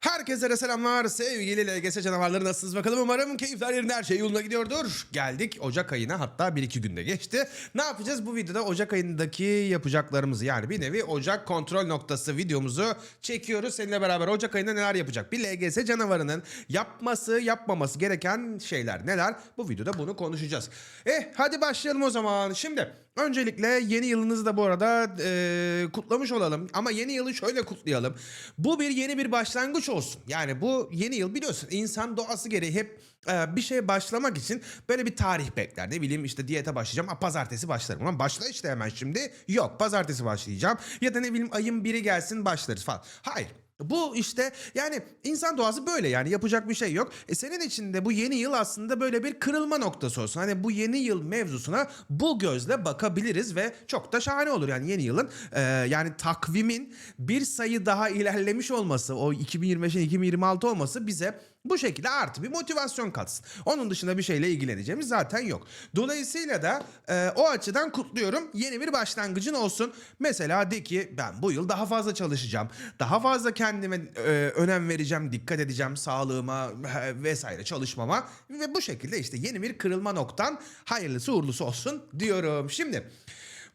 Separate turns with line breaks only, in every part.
Herkese selamlar sevgili LGS canavarları nasılsınız bakalım umarım keyifler yerinde her şey yoluna gidiyordur. Geldik Ocak ayına hatta 1-2 günde geçti. Ne yapacağız bu videoda Ocak ayındaki yapacaklarımızı yani bir nevi Ocak kontrol noktası videomuzu çekiyoruz. Seninle beraber Ocak ayında neler yapacak bir LGS canavarının yapması yapmaması gereken şeyler neler bu videoda bunu konuşacağız. Eh hadi başlayalım o zaman şimdi. Öncelikle yeni yılınızı da bu arada e, kutlamış olalım. Ama yeni yılı şöyle kutlayalım. Bu bir yeni bir başlangıç olsun. Yani bu yeni yıl biliyorsun insan doğası gereği hep e, bir şeye başlamak için böyle bir tarih bekler. Ne bileyim işte diyete başlayacağım. Ha, pazartesi başlarım. Ulan başla işte hemen şimdi. Yok pazartesi başlayacağım. Ya da ne bileyim ayın biri gelsin başlarız falan. Hayır. Bu işte yani insan doğası böyle yani yapacak bir şey yok. E senin için de bu yeni yıl aslında böyle bir kırılma noktası olsun. Hani bu yeni yıl mevzusuna bu gözle bakabiliriz ve çok da şahane olur yani yeni yılın e, yani takvimin bir sayı daha ilerlemiş olması o 2025'in 2026 olması bize bu şekilde artı bir motivasyon katsın. Onun dışında bir şeyle ilgileneceğimiz zaten yok. Dolayısıyla da e, o açıdan kutluyorum. Yeni bir başlangıcın olsun. Mesela de ki ben bu yıl daha fazla çalışacağım. Daha fazla kendime e, önem vereceğim, dikkat edeceğim sağlığıma e, vesaire çalışmama ve bu şekilde işte yeni bir kırılma noktan hayırlısı uğurlusu olsun diyorum. Şimdi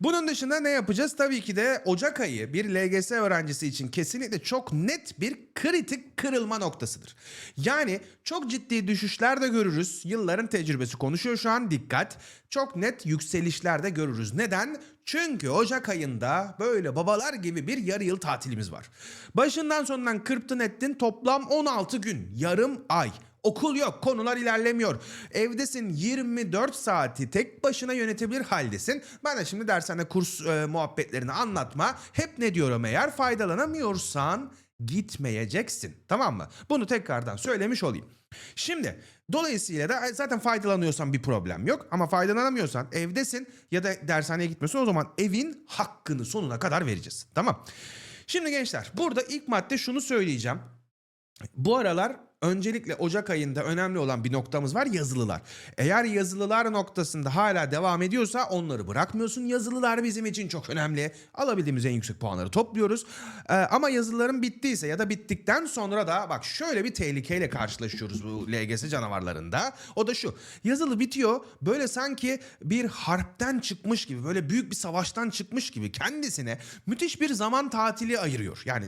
bunun dışında ne yapacağız? Tabii ki de Ocak ayı bir LGS öğrencisi için kesinlikle çok net bir kritik kırılma noktasıdır. Yani çok ciddi düşüşler de görürüz. Yılların tecrübesi konuşuyor şu an dikkat. Çok net yükselişler de görürüz. Neden? Çünkü Ocak ayında böyle babalar gibi bir yarı yıl tatilimiz var. Başından sonundan kırptın ettin toplam 16 gün, yarım ay. Okul yok, konular ilerlemiyor. Evdesin 24 saati tek başına yönetebilir haldesin. Ben de şimdi dershane kurs e, muhabbetlerini anlatma. Hep ne diyorum eğer faydalanamıyorsan gitmeyeceksin. Tamam mı? Bunu tekrardan söylemiş olayım. Şimdi dolayısıyla da e, zaten faydalanıyorsan bir problem yok. Ama faydalanamıyorsan evdesin ya da dershaneye gitmiyorsun o zaman evin hakkını sonuna kadar vereceğiz. Tamam. Şimdi gençler burada ilk madde şunu söyleyeceğim. Bu aralar öncelikle Ocak ayında önemli olan bir noktamız var yazılılar. Eğer yazılılar noktasında hala devam ediyorsa onları bırakmıyorsun. Yazılılar bizim için çok önemli. Alabildiğimiz en yüksek puanları topluyoruz. Ee, ama yazılıların bittiyse ya da bittikten sonra da bak şöyle bir tehlikeyle karşılaşıyoruz bu LGS canavarlarında. O da şu. Yazılı bitiyor. Böyle sanki bir harpten çıkmış gibi, böyle büyük bir savaştan çıkmış gibi kendisine müthiş bir zaman tatili ayırıyor. Yani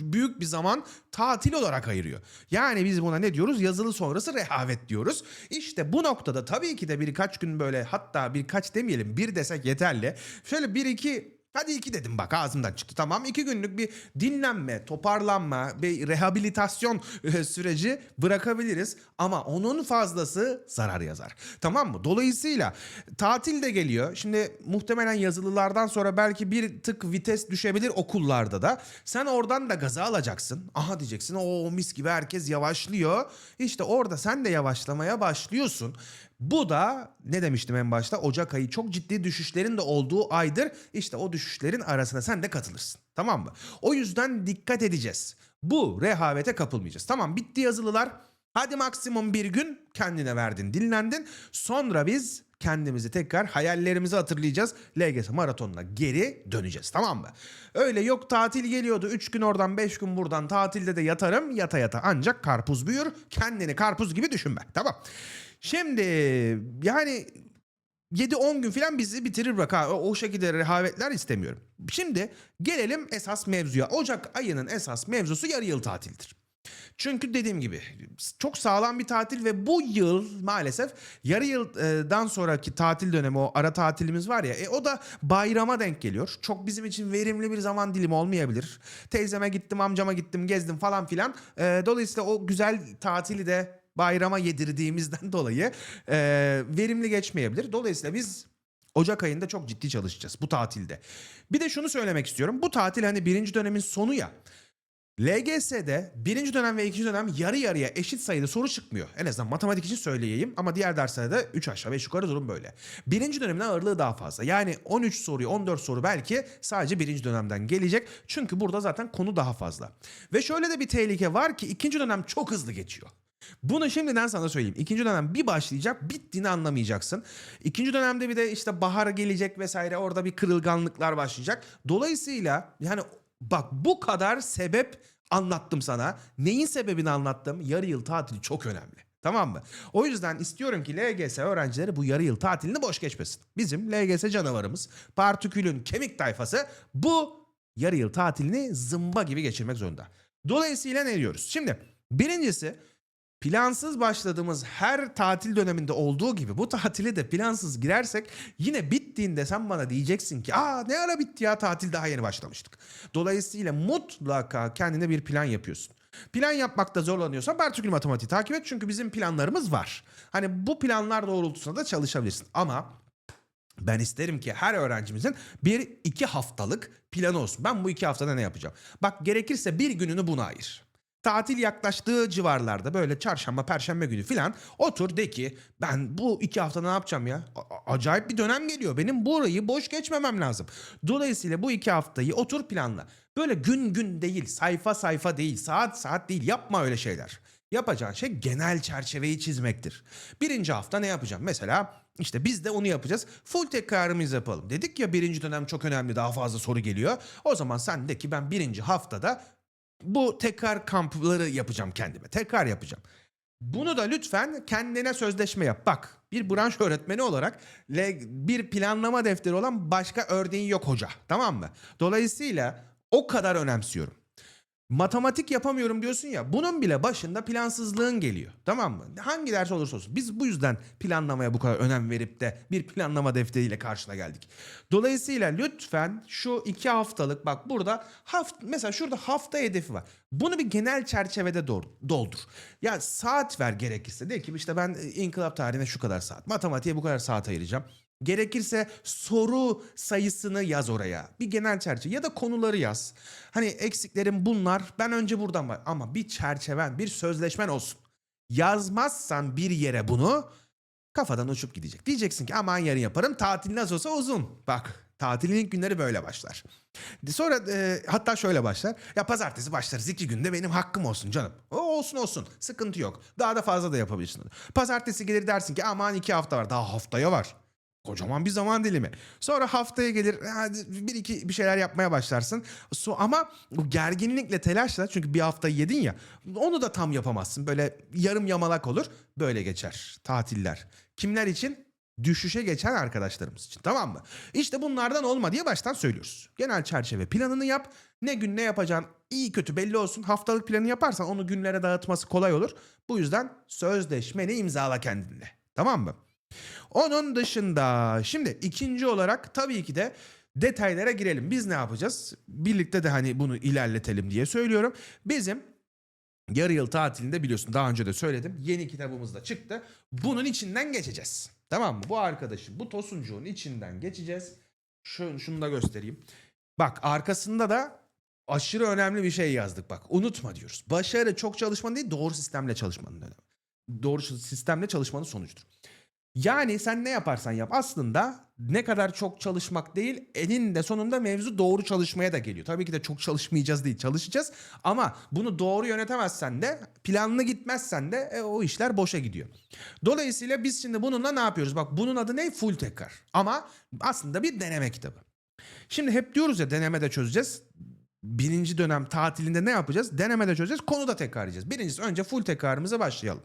büyük bir zaman tatil olarak ayırıyor. Yani biz buna ne diyoruz? Yazılı sonrası rehavet diyoruz. İşte bu noktada tabii ki de birkaç gün böyle hatta birkaç demeyelim bir desek yeterli. Şöyle bir iki Hadi iki dedim bak ağzımdan çıktı tamam. iki günlük bir dinlenme, toparlanma, bir rehabilitasyon e, süreci bırakabiliriz. Ama onun fazlası zarar yazar. Tamam mı? Dolayısıyla tatil de geliyor. Şimdi muhtemelen yazılılardan sonra belki bir tık vites düşebilir okullarda da. Sen oradan da gaza alacaksın. Aha diyeceksin o mis gibi herkes yavaşlıyor. İşte orada sen de yavaşlamaya başlıyorsun. Bu da ne demiştim en başta Ocak ayı çok ciddi düşüşlerin de olduğu aydır. İşte o düşüşlerin arasına sen de katılırsın. Tamam mı? O yüzden dikkat edeceğiz. Bu rehavete kapılmayacağız. Tamam bitti yazılılar. Hadi maksimum bir gün kendine verdin, dinlendin. Sonra biz kendimizi tekrar hayallerimizi hatırlayacağız. LGS maratonuna geri döneceğiz tamam mı? Öyle yok tatil geliyordu 3 gün oradan 5 gün buradan tatilde de yatarım yata yata ancak karpuz büyür. Kendini karpuz gibi düşünme tamam. Şimdi yani 7-10 gün falan bizi bitirir bak ha. O, şekilde rehavetler istemiyorum. Şimdi gelelim esas mevzuya. Ocak ayının esas mevzusu yarı yıl tatildir. Çünkü dediğim gibi çok sağlam bir tatil ve bu yıl maalesef yarı yıldan sonraki tatil dönemi o ara tatilimiz var ya e, o da bayrama denk geliyor. Çok bizim için verimli bir zaman dilimi olmayabilir. Teyzeme gittim amcama gittim gezdim falan filan. E, dolayısıyla o güzel tatili de bayrama yedirdiğimizden dolayı e, verimli geçmeyebilir. Dolayısıyla biz Ocak ayında çok ciddi çalışacağız bu tatilde. Bir de şunu söylemek istiyorum. Bu tatil hani birinci dönemin sonu ya. LGS'de birinci dönem ve ikinci dönem yarı yarıya eşit sayıda soru çıkmıyor. En azından matematik için söyleyeyim ama diğer derslerde 3 aşağı 5 yukarı durum böyle. Birinci dönemin ağırlığı daha fazla. Yani 13 soruyu 14 soru belki sadece birinci dönemden gelecek. Çünkü burada zaten konu daha fazla. Ve şöyle de bir tehlike var ki ikinci dönem çok hızlı geçiyor. Bunu şimdiden sana söyleyeyim. İkinci dönem bir başlayacak bittiğini anlamayacaksın. İkinci dönemde bir de işte bahar gelecek vesaire orada bir kırılganlıklar başlayacak. Dolayısıyla yani bak bu kadar sebep anlattım sana. Neyin sebebini anlattım? Yarı yıl tatili çok önemli. Tamam mı? O yüzden istiyorum ki LGS öğrencileri bu yarı yıl tatilini boş geçmesin. Bizim LGS canavarımız, partikülün kemik tayfası bu yarı yıl tatilini zımba gibi geçirmek zorunda. Dolayısıyla ne diyoruz? Şimdi birincisi plansız başladığımız her tatil döneminde olduğu gibi bu tatile de plansız girersek yine bittiğinde sen bana diyeceksin ki aa ne ara bitti ya tatil daha yeni başlamıştık. Dolayısıyla mutlaka kendine bir plan yapıyorsun. Plan yapmakta zorlanıyorsan partikül matematiği takip et çünkü bizim planlarımız var. Hani bu planlar doğrultusunda da çalışabilirsin ama ben isterim ki her öğrencimizin bir iki haftalık planı olsun. Ben bu iki haftada ne yapacağım? Bak gerekirse bir gününü buna ayır. Tatil yaklaştığı civarlarda böyle çarşamba, perşembe günü filan otur de ki ben bu iki hafta ne yapacağım ya? A- acayip bir dönem geliyor. Benim burayı boş geçmemem lazım. Dolayısıyla bu iki haftayı otur planla. Böyle gün gün değil, sayfa sayfa değil, saat saat değil yapma öyle şeyler. Yapacağın şey genel çerçeveyi çizmektir. Birinci hafta ne yapacağım? Mesela işte biz de onu yapacağız. Full tekrarımızı yapalım. Dedik ya birinci dönem çok önemli daha fazla soru geliyor. O zaman sen de ki ben birinci haftada bu tekrar kampları yapacağım kendime. Tekrar yapacağım. Bunu da lütfen kendine sözleşme yap. Bak bir branş öğretmeni olarak bir planlama defteri olan başka örneğin yok hoca. Tamam mı? Dolayısıyla o kadar önemsiyorum. Matematik yapamıyorum diyorsun ya bunun bile başında plansızlığın geliyor. Tamam mı? Hangi ders olursa olsun. Biz bu yüzden planlamaya bu kadar önem verip de bir planlama defteriyle karşına geldik. Dolayısıyla lütfen şu iki haftalık bak burada haft mesela şurada hafta hedefi var. Bunu bir genel çerçevede doldur. Ya saat ver gerekirse. De ki işte ben e, inkılap tarihine şu kadar saat. Matematiğe bu kadar saat ayıracağım. Gerekirse soru sayısını yaz oraya. Bir genel çerçeve ya da konuları yaz. Hani eksiklerim bunlar. Ben önce buradan var ama bir çerçeven, bir sözleşmen olsun. Yazmazsan bir yere bunu kafadan uçup gidecek. Diyeceksin ki aman yarın yaparım. Tatil nasıl olsa uzun. Bak tatilin ilk günleri böyle başlar. Sonra e, hatta şöyle başlar. Ya pazartesi başlarız iki günde benim hakkım olsun canım. O olsun olsun sıkıntı yok. Daha da fazla da yapabilirsin. Pazartesi gelir dersin ki aman iki hafta var daha haftaya var. Kocaman bir zaman dilimi. Sonra haftaya gelir bir iki bir şeyler yapmaya başlarsın. So, ama bu gerginlikle telaşla çünkü bir hafta yedin ya onu da tam yapamazsın. Böyle yarım yamalak olur. Böyle geçer tatiller. Kimler için? Düşüşe geçen arkadaşlarımız için tamam mı? İşte bunlardan olma diye baştan söylüyoruz. Genel çerçeve planını yap. Ne gün ne yapacağın iyi kötü belli olsun. Haftalık planı yaparsan onu günlere dağıtması kolay olur. Bu yüzden sözleşmeni imzala kendinle. Tamam mı? Onun dışında şimdi ikinci olarak tabii ki de detaylara girelim. Biz ne yapacağız? Birlikte de hani bunu ilerletelim diye söylüyorum. Bizim yarı yıl tatilinde biliyorsun daha önce de söyledim. Yeni kitabımız da çıktı. Bunun içinden geçeceğiz. Tamam mı? Bu arkadaşın, bu tosuncuğun içinden geçeceğiz. Şunu, şunu da göstereyim. Bak arkasında da aşırı önemli bir şey yazdık bak. Unutma diyoruz. Başarı çok çalışmanın değil doğru sistemle çalışmanın önemli. Doğru sistemle çalışmanın sonucudur. Yani sen ne yaparsan yap aslında ne kadar çok çalışmak değil eninde sonunda mevzu doğru çalışmaya da geliyor. Tabii ki de çok çalışmayacağız değil çalışacağız ama bunu doğru yönetemezsen de planlı gitmezsen de e, o işler boşa gidiyor. Dolayısıyla biz şimdi bununla ne yapıyoruz? Bak bunun adı ne? Full tekrar ama aslında bir deneme kitabı. Şimdi hep diyoruz ya denemede çözeceğiz. Birinci dönem tatilinde ne yapacağız? Denemede çözeceğiz. Konu da tekrarlayacağız. Birincisi önce full tekrarımıza başlayalım.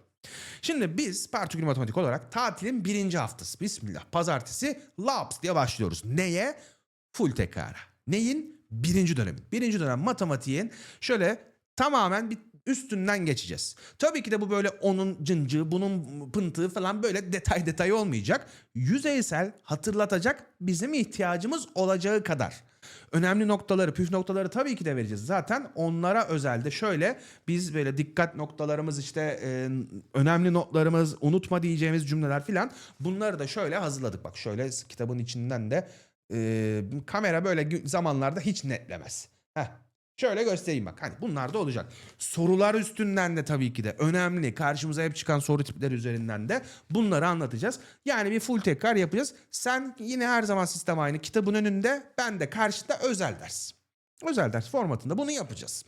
Şimdi biz partikül matematik olarak tatilin birinci haftası. Bismillah. Pazartesi laps diye başlıyoruz. Neye? Full tekrara. Neyin? Birinci dönemin. Birinci dönem matematiğin şöyle tamamen bir üstünden geçeceğiz. Tabii ki de bu böyle onun cıncığı, bunun pıntığı falan böyle detay detay olmayacak. Yüzeysel hatırlatacak bizim ihtiyacımız olacağı kadar. Önemli noktaları, püf noktaları tabii ki de vereceğiz. Zaten onlara özelde şöyle biz böyle dikkat noktalarımız işte e, önemli notlarımız, unutma diyeceğimiz cümleler filan bunları da şöyle hazırladık. Bak şöyle kitabın içinden de e, kamera böyle zamanlarda hiç netlemez. Heh. Şöyle göstereyim bak. Hani bunlar da olacak. Sorular üstünden de tabii ki de önemli. Karşımıza hep çıkan soru tipleri üzerinden de bunları anlatacağız. Yani bir full tekrar yapacağız. Sen yine her zaman sistem aynı. Kitabın önünde ben de karşıda özel ders. Özel ders formatında bunu yapacağız.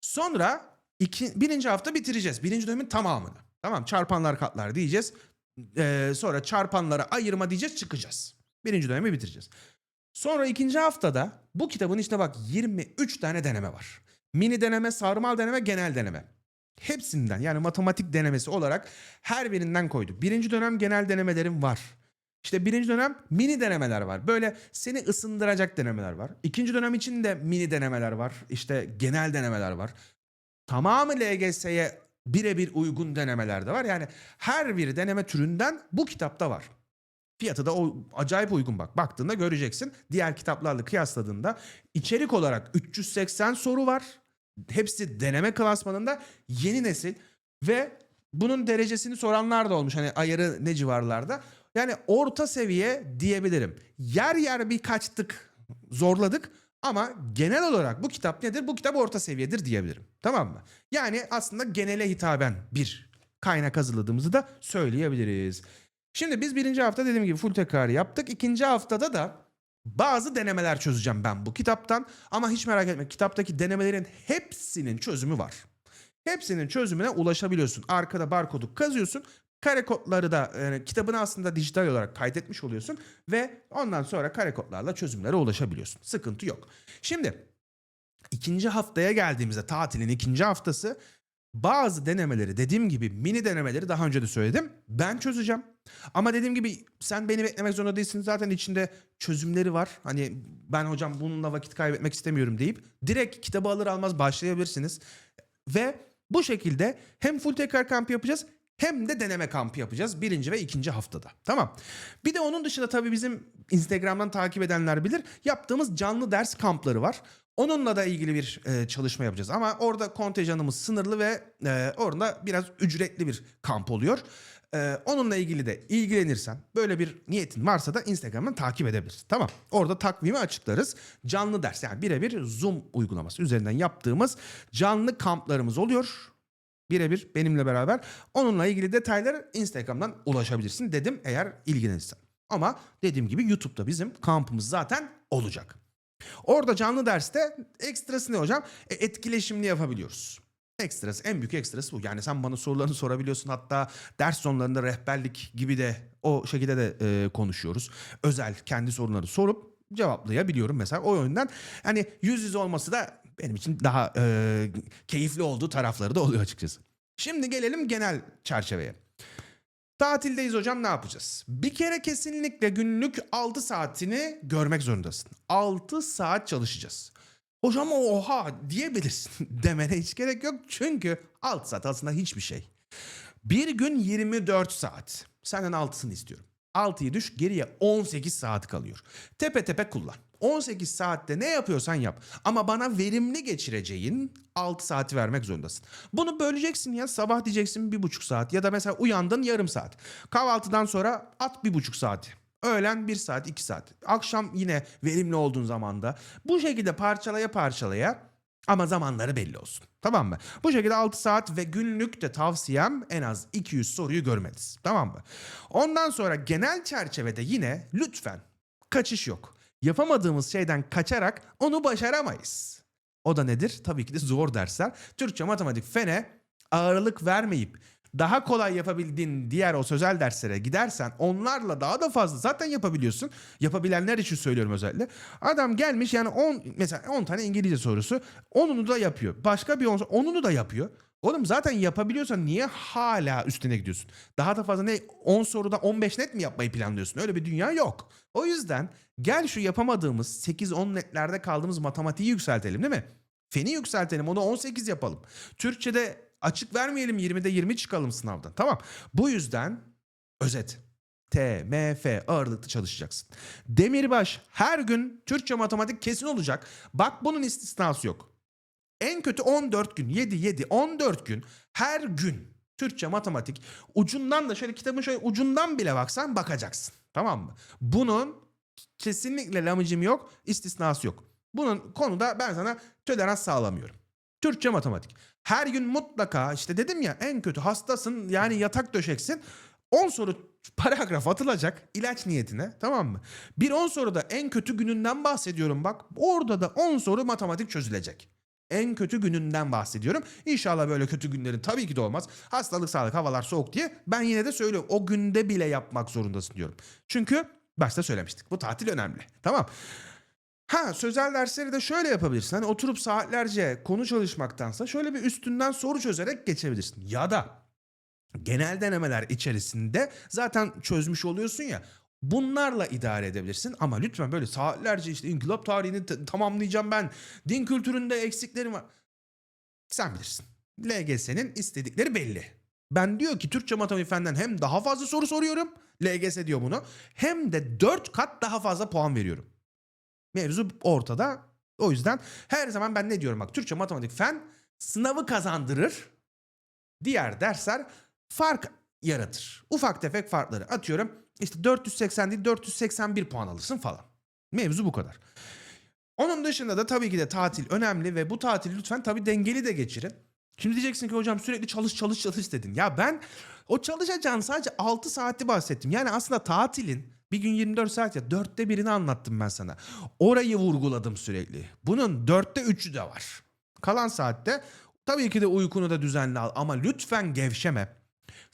Sonra iki, birinci hafta bitireceğiz. Birinci dönemin tamamını. Tamam çarpanlar katlar diyeceğiz. Ee, sonra çarpanlara ayırma diyeceğiz çıkacağız. Birinci dönemi bitireceğiz. Sonra ikinci haftada bu kitabın içinde bak 23 tane deneme var. Mini deneme, sarmal deneme, genel deneme. Hepsinden yani matematik denemesi olarak her birinden koyduk. Birinci dönem genel denemelerim var. İşte birinci dönem mini denemeler var. Böyle seni ısındıracak denemeler var. İkinci dönem için de mini denemeler var. İşte genel denemeler var. Tamamı LGS'ye birebir uygun denemeler de var. Yani her bir deneme türünden bu kitapta var. Fiyatı da o acayip uygun bak. Baktığında göreceksin. Diğer kitaplarla kıyasladığında içerik olarak 380 soru var. Hepsi deneme klasmanında yeni nesil ve bunun derecesini soranlar da olmuş. Hani ayarı ne civarlarda. Yani orta seviye diyebilirim. Yer yer birkaç tık zorladık ama genel olarak bu kitap nedir? Bu kitap orta seviyedir diyebilirim. Tamam mı? Yani aslında genele hitaben bir kaynak hazırladığımızı da söyleyebiliriz. Şimdi biz birinci hafta dediğim gibi full tekrarı yaptık. İkinci haftada da bazı denemeler çözeceğim ben bu kitaptan. Ama hiç merak etme kitaptaki denemelerin hepsinin çözümü var. Hepsinin çözümüne ulaşabiliyorsun. Arkada barkodu kazıyorsun. Kare kodları da yani kitabını aslında dijital olarak kaydetmiş oluyorsun. Ve ondan sonra kare kodlarla çözümlere ulaşabiliyorsun. Sıkıntı yok. Şimdi ikinci haftaya geldiğimizde tatilin ikinci haftası bazı denemeleri dediğim gibi mini denemeleri daha önce de söyledim. Ben çözeceğim. Ama dediğim gibi sen beni beklemek zorunda değilsin. Zaten içinde çözümleri var. Hani ben hocam bununla vakit kaybetmek istemiyorum deyip direkt kitabı alır almaz başlayabilirsiniz. Ve bu şekilde hem full tekrar kampı yapacağız hem de deneme kampı yapacağız birinci ve ikinci haftada. Tamam. Bir de onun dışında tabii bizim Instagram'dan takip edenler bilir. Yaptığımız canlı ders kampları var. Onunla da ilgili bir e, çalışma yapacağız. Ama orada kontenjanımız sınırlı ve e, orada biraz ücretli bir kamp oluyor. E, onunla ilgili de ilgilenirsen böyle bir niyetin varsa da Instagram'dan takip edebilirsin. Tamam. Orada takvimi açıklarız. Canlı ders yani birebir Zoom uygulaması üzerinden yaptığımız canlı kamplarımız oluyor. Birebir benimle beraber. Onunla ilgili detayları Instagram'dan ulaşabilirsin dedim eğer ilgilenirsen. Ama dediğim gibi YouTube'da bizim kampımız zaten olacak. Orada canlı derste ekstrası ne hocam? E, etkileşimli yapabiliyoruz. Ekstrası, en büyük ekstrası bu. Yani sen bana sorularını sorabiliyorsun. Hatta ders sonlarında rehberlik gibi de o şekilde de e, konuşuyoruz. Özel kendi sorunları sorup cevaplayabiliyorum mesela. O yönden hani yüz yüze olması da benim için daha e, keyifli olduğu tarafları da oluyor açıkçası. Şimdi gelelim genel çerçeveye. Tatildeyiz hocam ne yapacağız? Bir kere kesinlikle günlük 6 saatini görmek zorundasın. 6 saat çalışacağız. Hocam oha diyebilirsin. Demene hiç gerek yok. Çünkü 6 saat aslında hiçbir şey. Bir gün 24 saat. Senden 6'sını istiyorum. 6'yı düş geriye 18 saat kalıyor. Tepe tepe kullan. 18 saatte ne yapıyorsan yap. Ama bana verimli geçireceğin 6 saati vermek zorundasın. Bunu böleceksin ya sabah diyeceksin bir buçuk saat ya da mesela uyandın yarım saat. Kahvaltıdan sonra at bir buçuk saat. Öğlen bir saat iki saat. Akşam yine verimli olduğun zamanda. Bu şekilde parçalaya parçalaya ama zamanları belli olsun. Tamam mı? Bu şekilde 6 saat ve günlük de tavsiyem en az 200 soruyu görmeniz. Tamam mı? Ondan sonra genel çerçevede yine lütfen kaçış yok. Yapamadığımız şeyden kaçarak onu başaramayız. O da nedir? Tabii ki de zor dersler. Türkçe, matematik, fene ağırlık vermeyip daha kolay yapabildiğin diğer o sözel derslere gidersen onlarla daha da fazla zaten yapabiliyorsun. Yapabilenler için söylüyorum özellikle. Adam gelmiş yani 10 mesela 10 tane İngilizce sorusu 10'unu da yapıyor. Başka bir 10 10'unu da yapıyor. Oğlum zaten yapabiliyorsan niye hala üstüne gidiyorsun? Daha da fazla ne 10 soruda 15 net mi yapmayı planlıyorsun? Öyle bir dünya yok. O yüzden gel şu yapamadığımız 8-10 netlerde kaldığımız matematiği yükseltelim değil mi? Feni yükseltelim onu 18 yapalım. Türkçe'de açık vermeyelim 20'de 20 çıkalım sınavdan. Tamam. Bu yüzden özet. T, M, F ağırlıklı çalışacaksın. Demirbaş her gün Türkçe matematik kesin olacak. Bak bunun istisnası yok. En kötü 14 gün 7 7 14 gün her gün Türkçe matematik ucundan da şöyle kitabın şöyle ucundan bile baksan bakacaksın. Tamam mı? Bunun kesinlikle lamıcım yok, istisnası yok. Bunun konuda ben sana tolerans sağlamıyorum. Türkçe matematik. Her gün mutlaka işte dedim ya en kötü hastasın yani yatak döşeksin. 10 soru paragraf atılacak ilaç niyetine tamam mı? Bir 10 soruda en kötü gününden bahsediyorum bak. Orada da 10 soru matematik çözülecek. En kötü gününden bahsediyorum. İnşallah böyle kötü günlerin tabii ki de olmaz. Hastalık, sağlık, havalar soğuk diye ben yine de söylüyorum. O günde bile yapmak zorundasın diyorum. Çünkü başta söylemiştik. Bu tatil önemli. Tamam. Ha sözel dersleri de şöyle yapabilirsin. Hani oturup saatlerce konu çalışmaktansa şöyle bir üstünden soru çözerek geçebilirsin. Ya da genel denemeler içerisinde zaten çözmüş oluyorsun ya. Bunlarla idare edebilirsin ama lütfen böyle saatlerce işte inkılap tarihini tamamlayacağım ben. Din kültüründe eksiklerim var. Sen bilirsin. LGS'nin istedikleri belli. Ben diyor ki Türkçe matematik fenden hem daha fazla soru soruyorum. LGS diyor bunu. Hem de 4 kat daha fazla puan veriyorum. Mevzu ortada. O yüzden her zaman ben ne diyorum bak Türkçe matematik fen sınavı kazandırır. Diğer dersler fark yaratır. Ufak tefek farkları atıyorum. İşte 480 değil 481 puan alırsın falan. Mevzu bu kadar. Onun dışında da tabii ki de tatil önemli ve bu tatili lütfen tabii dengeli de geçirin. Şimdi diyeceksin ki hocam sürekli çalış çalış çalış dedin. Ya ben o çalışacağın sadece 6 saati bahsettim. Yani aslında tatilin bir gün 24 saat ya dörtte birini anlattım ben sana. Orayı vurguladım sürekli. Bunun dörtte üçü de var. Kalan saatte tabii ki de uykunu da düzenli al ama lütfen gevşeme.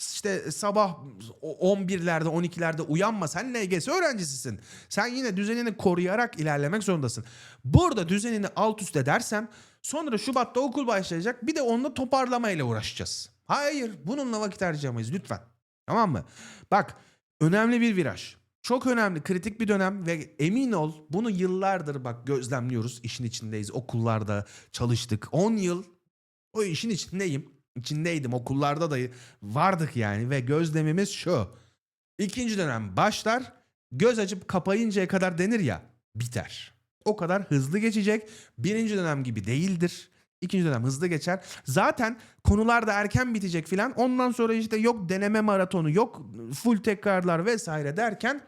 İşte sabah o- 11'lerde 12'lerde uyanma sen LGS öğrencisisin. Sen yine düzenini koruyarak ilerlemek zorundasın. Burada düzenini alt üst edersen sonra Şubat'ta okul başlayacak bir de onunla toparlamayla uğraşacağız. Hayır bununla vakit harcayamayız lütfen. Tamam mı? Bak önemli bir viraj. Çok önemli kritik bir dönem ve emin ol bunu yıllardır bak gözlemliyoruz. işin içindeyiz okullarda çalıştık 10 yıl o işin içindeyim. İçindeydim okullarda da vardık yani ve gözlemimiz şu. İkinci dönem başlar göz açıp kapayıncaya kadar denir ya biter. O kadar hızlı geçecek. Birinci dönem gibi değildir. İkinci dönem hızlı geçer. Zaten konular da erken bitecek filan. Ondan sonra işte yok deneme maratonu, yok full tekrarlar vesaire derken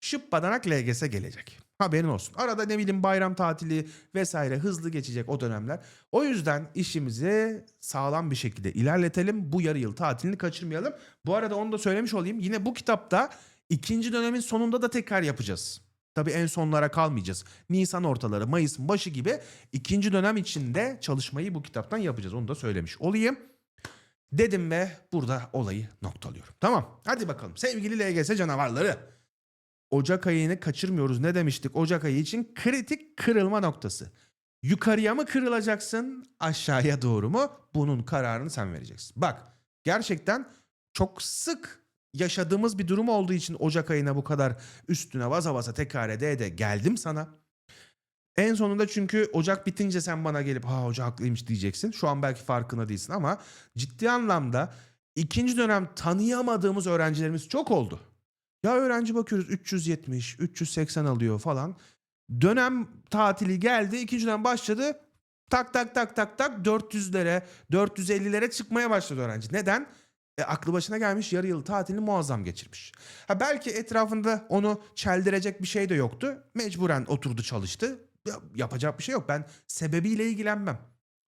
şıp badanak LGS gelecek. Haberin olsun. Arada ne bileyim bayram tatili vesaire hızlı geçecek o dönemler. O yüzden işimizi sağlam bir şekilde ilerletelim. Bu yarı yıl tatilini kaçırmayalım. Bu arada onu da söylemiş olayım. Yine bu kitapta ikinci dönemin sonunda da tekrar yapacağız. Tabii en sonlara kalmayacağız. Nisan ortaları, Mayıs'ın başı gibi ikinci dönem içinde çalışmayı bu kitaptan yapacağız. Onu da söylemiş olayım. Dedim ve burada olayı noktalıyorum. Tamam hadi bakalım sevgili LGS canavarları. Ocak ayını kaçırmıyoruz. Ne demiştik? Ocak ayı için kritik kırılma noktası. Yukarıya mı kırılacaksın, aşağıya doğru mu? Bunun kararını sen vereceksin. Bak, gerçekten çok sık yaşadığımız bir durum olduğu için Ocak ayına bu kadar üstüne basa basa tekrar ede ede geldim sana. En sonunda çünkü Ocak bitince sen bana gelip ha hoca haklıymış diyeceksin. Şu an belki farkında değilsin ama ciddi anlamda ikinci dönem tanıyamadığımız öğrencilerimiz çok oldu. Ya öğrenci bakıyoruz 370, 380 alıyor falan. Dönem tatili geldi, ikinci dönem başladı. Tak tak tak tak tak 400'lere, 450'lere çıkmaya başladı öğrenci. Neden? E, aklı başına gelmiş yarı yıl tatilini muazzam geçirmiş. Ha belki etrafında onu çeldirecek bir şey de yoktu. Mecburen oturdu çalıştı. Ya, yapacak bir şey yok. Ben sebebiyle ilgilenmem.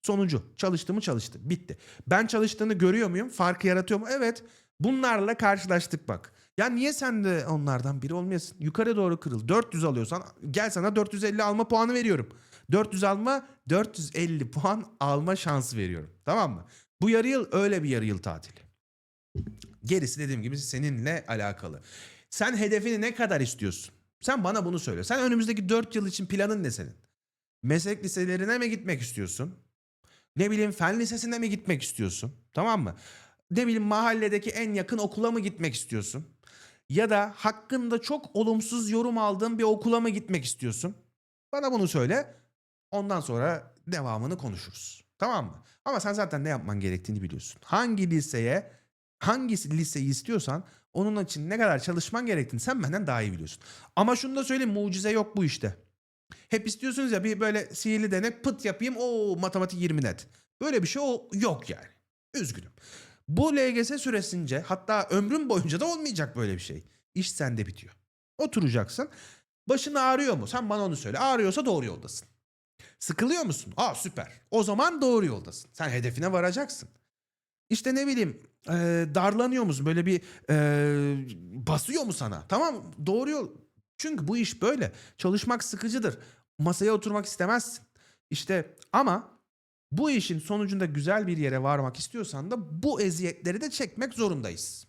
Sonucu çalıştı mı çalıştı. Bitti. Ben çalıştığını görüyor muyum? Farkı yaratıyor mu? Evet. Bunlarla karşılaştık bak. Ya niye sen de onlardan biri olmayasın? Yukarı doğru kırıl. 400 alıyorsan gel sana 450 alma puanı veriyorum. 400 alma 450 puan alma şansı veriyorum. Tamam mı? Bu yarı yıl öyle bir yarı yıl tatili. Gerisi dediğim gibi seninle alakalı. Sen hedefini ne kadar istiyorsun? Sen bana bunu söyle. Sen önümüzdeki 4 yıl için planın ne senin? Meslek liselerine mi gitmek istiyorsun? Ne bileyim fen lisesine mi gitmek istiyorsun? Tamam mı? Ne bileyim mahalledeki en yakın okula mı gitmek istiyorsun? Ya da hakkında çok olumsuz yorum aldığın bir okula mı gitmek istiyorsun? Bana bunu söyle. Ondan sonra devamını konuşuruz. Tamam mı? Ama sen zaten ne yapman gerektiğini biliyorsun. Hangi liseye, hangisi liseyi istiyorsan onun için ne kadar çalışman gerektiğini sen benden daha iyi biliyorsun. Ama şunu da söyleyeyim mucize yok bu işte. Hep istiyorsunuz ya bir böyle sihirli denek pıt yapayım o matematik 20 net. Böyle bir şey o yok yani. Üzgünüm. Bu LGS süresince hatta ömrün boyunca da olmayacak böyle bir şey. İş sende bitiyor. Oturacaksın. Başın ağrıyor mu? Sen bana onu söyle. Ağrıyorsa doğru yoldasın. Sıkılıyor musun? Aa süper. O zaman doğru yoldasın. Sen hedefine varacaksın. İşte ne bileyim e, darlanıyor musun? Böyle bir e, basıyor mu sana? Tamam doğru yol. Çünkü bu iş böyle. Çalışmak sıkıcıdır. Masaya oturmak istemezsin. İşte ama bu işin sonucunda güzel bir yere varmak istiyorsan da bu eziyetleri de çekmek zorundayız.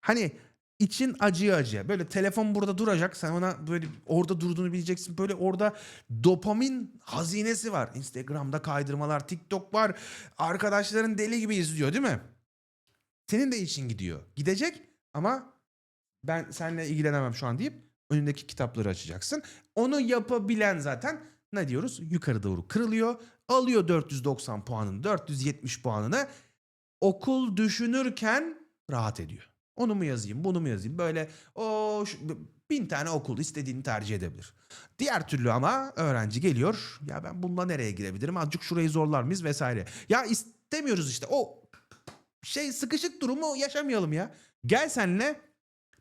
Hani için acıya acıya. Böyle telefon burada duracak. Sen ona böyle orada durduğunu bileceksin. Böyle orada dopamin hazinesi var. Instagram'da kaydırmalar, TikTok var. Arkadaşların deli gibi izliyor değil mi? Senin de için gidiyor. Gidecek ama ben seninle ilgilenemem şu an deyip önündeki kitapları açacaksın. Onu yapabilen zaten ne diyoruz? Yukarı doğru kırılıyor. Alıyor 490 puanını, 470 puanını. Okul düşünürken rahat ediyor. Onu mu yazayım, bunu mu yazayım? Böyle o bin tane okul istediğini tercih edebilir. Diğer türlü ama öğrenci geliyor. Ya ben bununla nereye girebilirim? Azıcık şurayı zorlar mıyız vesaire. Ya istemiyoruz işte. O şey sıkışık durumu yaşamayalım ya. Gel senle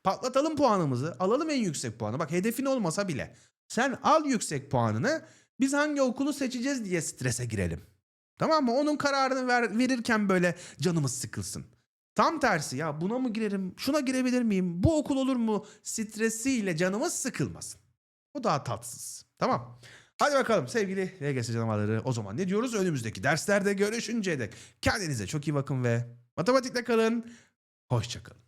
patlatalım puanımızı. Alalım en yüksek puanı. Bak hedefin olmasa bile. Sen al yüksek puanını. Biz hangi okulu seçeceğiz diye strese girelim. Tamam mı? Onun kararını ver, verirken böyle canımız sıkılsın. Tam tersi ya buna mı girerim, şuna girebilir miyim, bu okul olur mu stresiyle canımız sıkılmasın. O daha tatsız. Tamam. Hadi bakalım sevgili LGS canavarları o zaman ne diyoruz? Önümüzdeki derslerde görüşünceye dek kendinize çok iyi bakın ve matematikle kalın. Hoşçakalın.